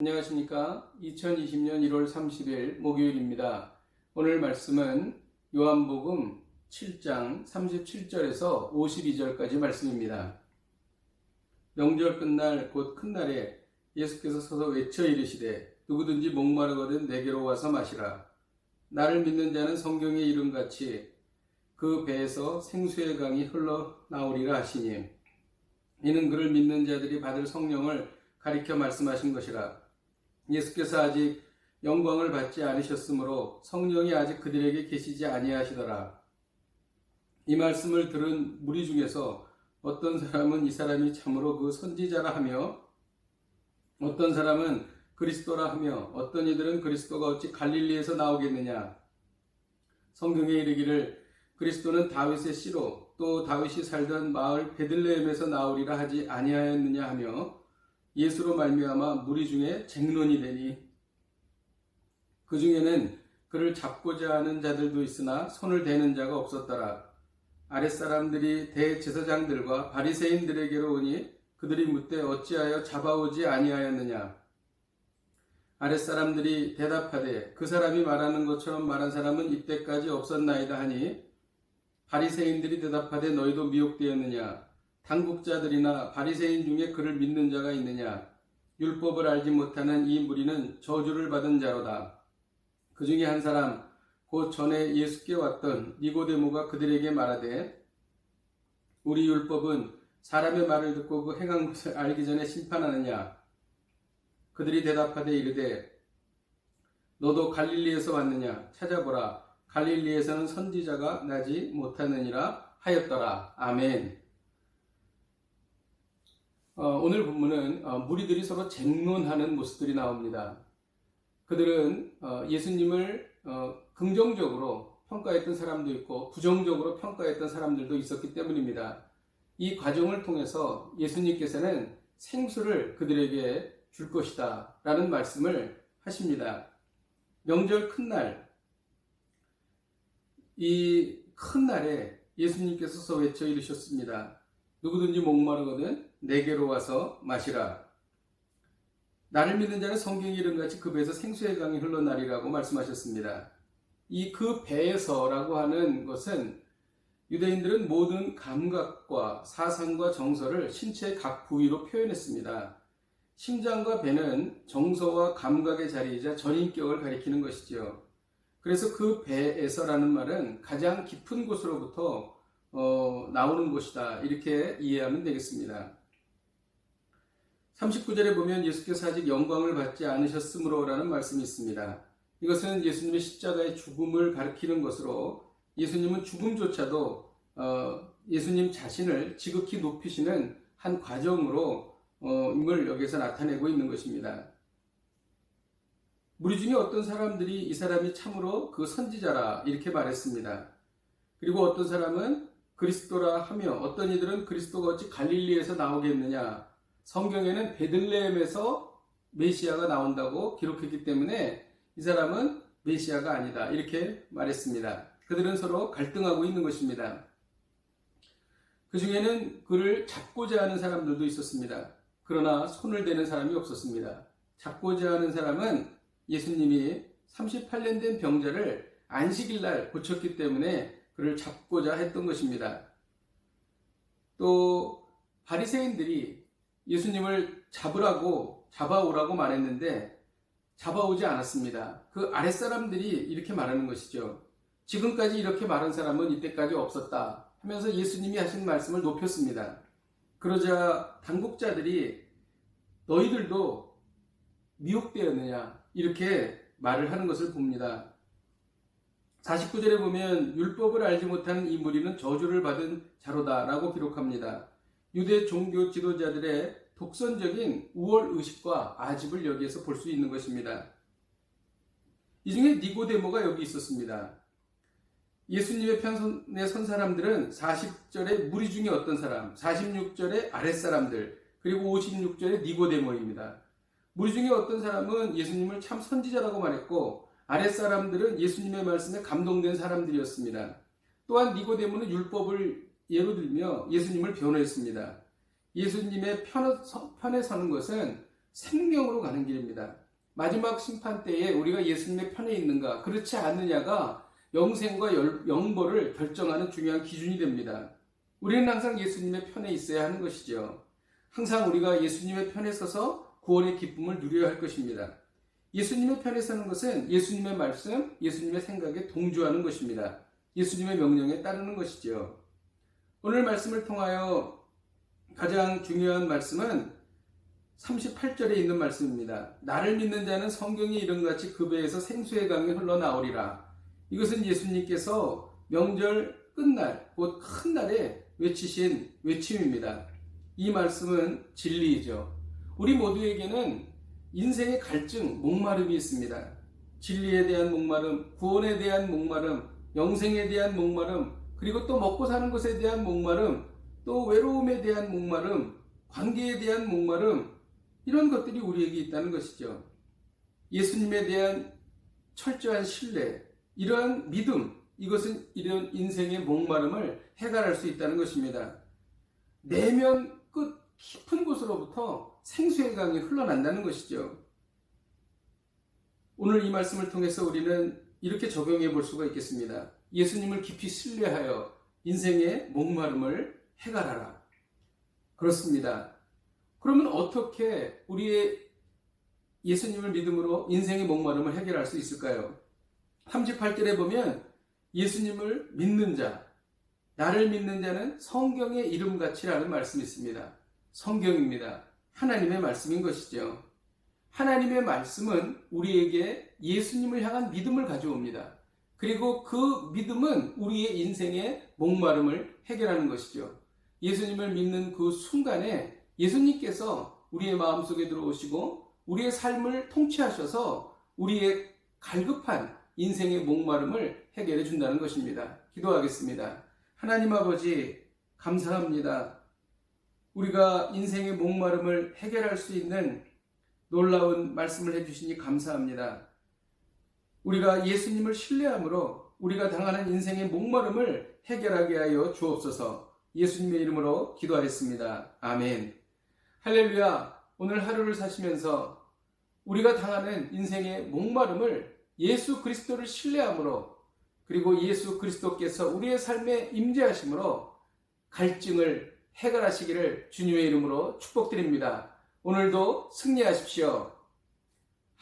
안녕하십니까. 2020년 1월 30일 목요일입니다. 오늘 말씀은 요한복음 7장 37절에서 52절까지 말씀입니다. 명절 끝날 곧 큰 날에 예수께서 서서 외쳐 이르시되 누구든지 목마르거든 내게로 와서 마시라. 나를 믿는 자는 성경의 이름같이 그 배에서 생수의 강이 흘러나오리라 하시니 이는 그를 믿는 자들이 받을 성령을 가리켜 말씀하신 것이라. 예수께서 아직 영광을 받지 않으셨으므로 성령이 아직 그들에게 계시지 아니하시더라. 이 말씀을 들은 무리 중에서 어떤 사람은 이 사람이 참으로 그 선지자라 하며 어떤 사람은 그리스도라 하며 어떤 이들은 그리스도가 어찌 갈릴리에서 나오겠느냐. 성경에 이르기를 그리스도는 다윗의 씨로 또 다윗이 살던 마을 베들레헴에서 나오리라 하지 아니하였느냐 하며 예수로 말미암아 무리 중에 쟁론이 되니 그 중에는 그를 잡고자 하는 자들도 있으나 손을 대는 자가 없었더라. 아랫사람들이 대제사장들과 바리새인들에게로 오니 그들이 묻되 어찌하여 잡아오지 아니하였느냐. 아랫사람들이 대답하되 그 사람이 말하는 것처럼 말한 사람은 이때까지 없었나이다 하니 바리새인들이 대답하되 너희도 미혹되었느냐 당국자들이나 바리새인 중에 그를 믿는 자가 있느냐? 율법을 알지 못하는 이 무리는 저주를 받은 자로다. 그 중에 한 사람 곧 전에 예수께 왔던 니고데모가 그들에게 말하되 우리 율법은 사람의 말을 듣고 그 행한 것을 알기 전에 심판하느냐? 그들이 대답하되 이르되 너도 갈릴리에서 왔느냐? 찾아보라. 갈릴리에서는 선지자가 나지 못하느니라 하였더라. 아멘. 어, 오늘 본문은 어, 무리들이 서로 쟁론하는 모습들이 나옵니다. 그들은 어, 예수님을 어, 긍정적으로 평가했던 사람도 있고 부정적으로 평가했던 사람들도 있었기 때문입니다. 이 과정을 통해서 예수님께서는 생수를 그들에게 줄 것이다 라는 말씀을 하십니다. 명절 큰 날, 이 큰 날에 예수님께서 서 외쳐 이르셨습니다. 누구든지 목마르거든 내게로 와서 마시라. 나를 믿는 자는 성경 이름같이 그 배에서 생수의 강이 흘러나리라고 말씀하셨습니다. 이 그 배에서라고 하는 것은 유대인들은 모든 감각과 사상과 정서를 신체의 각 부위로 표현했습니다. 심장과 배는 정서와 감각의 자리이자 전인격을 가리키는 것이지요. 그래서 그 배에서라는 말은 가장 깊은 곳으로부터 어, 나오는 곳이다. 이렇게 이해하면 되겠습니다. 39절에 보면 예수께서 아직 영광을 받지 않으셨으므로 라는 말씀이 있습니다. 이것은 예수님의 십자가의 죽음을 가리키는 것으로 예수님은 죽음조차도 어, 예수님 자신을 지극히 높이시는 한 과정으로 어, 임을 여기서 나타내고 있는 것입니다. 무리 중에 어떤 사람들이 이 사람이 참으로 그 선지자라 이렇게 말했습니다. 그리고 어떤 사람은 그리스도라 하며 어떤 이들은 그리스도가 어찌 갈릴리에서 나오겠느냐. 성경에는 베들레헴에서 메시아가 나온다고 기록했기 때문에 이 사람은 메시아가 아니다. 이렇게 말했습니다. 그들은 서로 갈등하고 있는 것입니다. 그 중에는 그를 잡고자 하는 사람들도 있었습니다. 그러나 손을 대는 사람이 없었습니다. 잡고자 하는 사람은 예수님이 38년 된 병자를 안식일 날 고쳤기 때문에 그를 잡고자 했던 것입니다. 또 바리새인들이 예수님을 잡으라고 잡아오라고 말했는데 잡아오지 않았습니다. 그 아랫사람들이 이렇게 말하는 것이죠. 지금까지 이렇게 말한 사람은 이때까지 없었다 하면서 예수님이 하신 말씀을 높였습니다. 그러자 당국자들이 너희들도 미혹되었느냐 이렇게 말을 하는 것을 봅니다. 49절에 보면 율법을 알지 못하는 이 무리는 저주를 받은 자로다라고 기록합니다. 유대 종교 지도자들의 독선적인 우월 의식과 아집을 여기에서 볼 수 있는 것입니다. 이 중에 니고데모가 여기 있었습니다. 예수님의 편에 선 사람들은 40절에 무리 중에 어떤 사람, 46절에 아랫사람들, 그리고 56절에 니고데모입니다. 무리 중에 어떤 사람은 예수님을 참 선지자라고 말했고 아랫사람들은 예수님의 말씀에 감동된 사람들이었습니다. 또한 니고데모는 율법을 예로 들며 예수님을 변호했습니다. 예수님의 편에 서는 것은 생명으로 가는 길입니다. 마지막 심판 때에 우리가 예수님의 편에 있는가, 그렇지 않느냐가 영생과 열- 영벌을 결정하는 중요한 기준이 됩니다. 우리는 항상 예수님의 편에 있어야 하는 것이죠. 항상 우리가 예수님의 편에 서서 구원의 기쁨을 누려야 할 것입니다. 예수님의 편에 서는 것은 예수님의 말씀, 예수님의 생각에 동조하는 것입니다. 예수님의 명령에 따르는 것이죠. 오늘 말씀을 통하여 가장 중요한 말씀은 38절에 있는 말씀입니다. 나를 믿는 자는 성경이 이름같이 그 배에서 생수의 강이 흘러나오리라. 이것은 예수님께서 명절 끝날, 곧 큰 날에 외치신 외침입니다. 이 말씀은 진리이죠. 우리 모두에게는 인생의 갈증, 목마름이 있습니다. 진리에 대한 목마름, 구원에 대한 목마름, 영생에 대한 목마름, 그리고 또 먹고 사는 것에 대한 목마름, 또 외로움에 대한 목마름, 관계에 대한 목마름, 이런 것들이 우리에게 있다는 것이죠. 예수님에 대한 철저한 신뢰, 이러한 믿음, 이것은 이런 인생의 목마름을 해결할 수 있다는 것입니다. 내면 끝 깊은 곳으로부터 생수의 강이 흘러난다는 것이죠. 오늘 이 말씀을 통해서 우리는 이렇게 적용해 볼 수가 있겠습니다. 예수님을 깊이 신뢰하여 인생의 목마름을 해결하라. 그렇습니다. 그러면 어떻게 우리의 예수님을 믿음으로 인생의 목마름을 해결할 수 있을까요? 38절에 보면 예수님을 믿는 자, 나를 믿는 자는 성경의 이름같이라는 말씀이 있습니다. 성경입니다. 하나님의 말씀인 것이죠. 하나님의 말씀은 우리에게 예수님을 향한 믿음을 가져옵니다. 그리고 그 믿음은 우리의 인생의 목마름을 해결하는 것이죠. 예수님을 믿는 그 순간에 예수님께서 우리의 마음속에 들어오시고 우리의 삶을 통치하셔서 우리의 갈급한 인생의 목마름을 해결해 준다는 것입니다. 기도하겠습니다. 하나님 아버지, 감사합니다. 우리가 인생의 목마름을 해결할 수 있는 놀라운 말씀을 해주시니 감사합니다. 우리가 예수님을 신뢰함으로 우리가 당하는 인생의 목마름을 해결하게 하여 주옵소서 예수님의 이름으로 기도하였습니다. 아멘. 할렐루야. 오늘 하루를 사시면서 우리가 당하는 인생의 목마름을 예수 그리스도를 신뢰함으로 그리고 예수 그리스도께서 우리의 삶에 임재하심으로 갈증을 해결하시기를 주님의 이름으로 축복드립니다. 오늘도 승리하십시오.